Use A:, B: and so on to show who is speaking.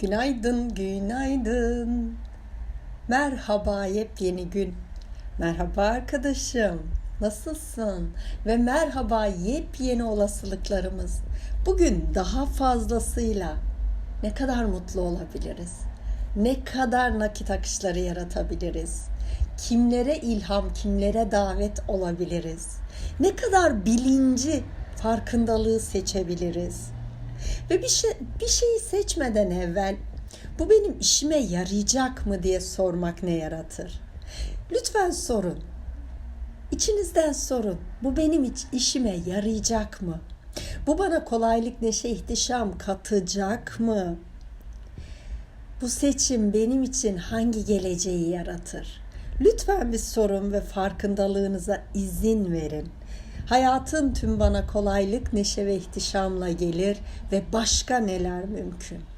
A: Günaydın, günaydın. Merhaba yepyeni gün. Merhaba arkadaşım. Nasılsın? Ve merhaba yepyeni olasılıklarımız. Bugün daha fazlasıyla ne kadar mutlu olabiliriz? Ne kadar nakit akışları yaratabiliriz? Kimlere ilham, kimlere davet olabiliriz? Ne kadar bilinci, farkındalığı seçebiliriz? Ve bir şey bir şeyi seçmeden evvel bu benim işime yarayacak mı diye sormak ne yaratır? Lütfen sorun. İçinizden sorun. Bu benim işime yarayacak mı? Bu bana kolaylık, neşe, ihtişam katacak mı? Bu seçim benim için hangi geleceği yaratır? Lütfen bir sorun ve farkındalığınıza izin verin. Hayatın tüm bana kolaylık, neşe ve ihtişamla gelir ve başka neler mümkün?